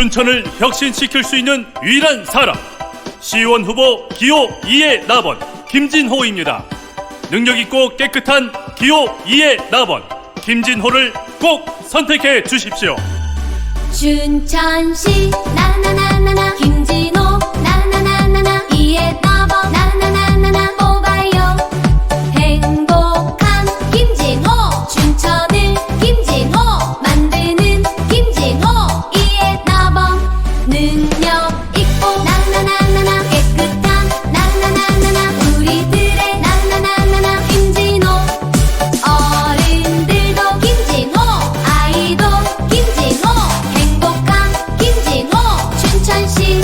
춘천을 혁신시킬 수 있는 유일한 사람 시의원 후보 기호 2의 나번 김진호입니다. 능력 있고 깨끗한 기호 2의 나번 김진호를 꼭 선택해 주십시오. 춘천시 나나나나나 김진호 나 능력 있고 나나나나나 깨끗한 나나나나나 우리들의 나나나나나 김진호. 어른들도 김진호 아이도 김진호 행복한 김진호 춘천시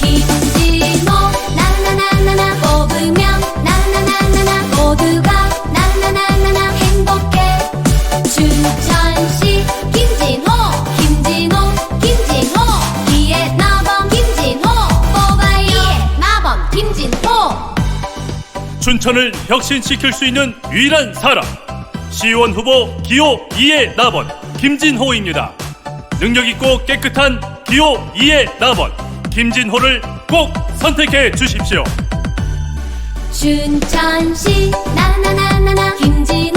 김진호. 나나나나나 뽑으면 나나나나나 모두가 나나나나나 행복해. 춘천시 김 김진호 춘천을 혁신시킬 수 있는 유일한 사람 시의원 후보 기호 2의 나번 김진호입니다. 능력 있고 깨끗한 기호 2의 나번 김진호를 꼭 선택해 주십시오. 춘천시 나나나나나 김진호